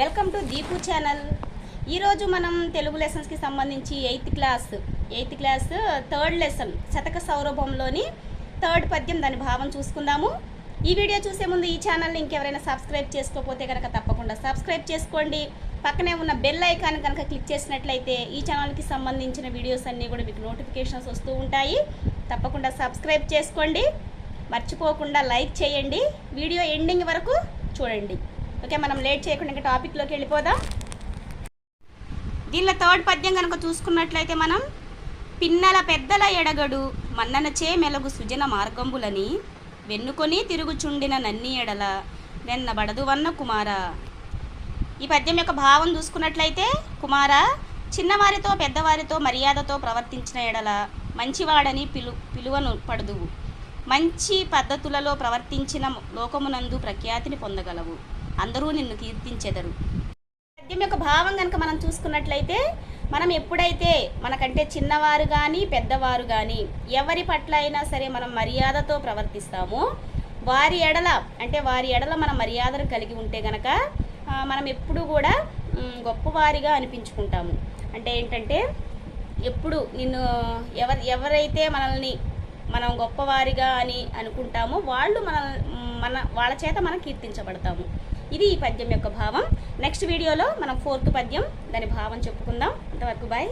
Welcome to Deepu channel. ఈరోజు మనం తెలుగు లెసన్స్కి సంబంధించి eighth class eighth class third lesson శతక సౌరభంలోని థర్డ్ పద్యం దాని భావం చూసుకుందాము. ఈ వీడియో చూసే ముందు ఈ ఛానల్ని ఇంకెవరైనా సబ్స్క్రైబ్ చేసుకోకపోతే కనుక తప్పకుండా సబ్స్క్రైబ్ చేసుకోండి. పక్కనే ఉన్న బెల్ ఐకాన్ కనుక క్లిక్ చేసినట్లయితే ఈ ఛానల్కి సంబంధించిన వీడియోస్ అన్నీ కూడా మీకు నోటిఫికేషన్స్ వస్తూ ఉంటాయి. తప్పకుండా సబ్స్క్రైబ్ చేసుకోండి. మర్చిపోకుండా లైక్ చేయండి. వీడియో ఎండింగ్ వరకు చూడండి. ఓకే మనం లేట్ చేయకుండా ఇంకా టాపిక్లోకి వెళ్ళిపోదాం. దీనిలో థర్డ్ పద్యం కనుక చూసుకున్నట్లయితే మనం పిన్నల పెద్దల ఎడగడు మన్ననచే మెలగు సుజన మార్గంబులని వెన్నుకొని తిరుగుచుండిన నన్ని ఎడల వెన్న బడదువన్న కుమార. ఈ పద్యం యొక్క భావం చూసుకున్నట్లయితే కుమార చిన్నవారితో పెద్దవారితో మర్యాదతో ప్రవర్తించిన ఎడల మంచివాడని పిలు పిలువను పడదువు. మంచి పద్ధతులలో ప్రవర్తించిన లోకమునందు ప్రఖ్యాతిని పొందగలవు. అందరూ నిన్ను కీర్తించెదరు. పద్యం యొక్క భావం కనుక మనం చూసుకున్నట్లయితే మనం ఎప్పుడైతే మనకంటే చిన్నవారు కానీ పెద్దవారు కానీ ఎవరి పట్ల అయినా సరే మనం మర్యాదతో ప్రవర్తిస్తామో వారి ఎడల అంటే వారి ఎడల మన మర్యాదను కలిగి ఉంటే గనక మనం ఎప్పుడూ కూడా గొప్పవారిగా అనిపించుకుంటాము. అంటే ఏంటంటే ఎప్పుడు నిన్ను ఎవరు ఎవరైతే మనల్ని మనం గొప్పవారిగా అని అనుకుంటామో వాళ్ళు మన మన వాళ్ళ చేత మనం కీర్తించబడతాము. ఇది ఈ పద్యం యొక్క భావం. నెక్స్ట్ వీడియోలో మనం ఫోర్త్ పద్యం దాని భావం చెప్పుకుందాం. అంతవరకు బాయ్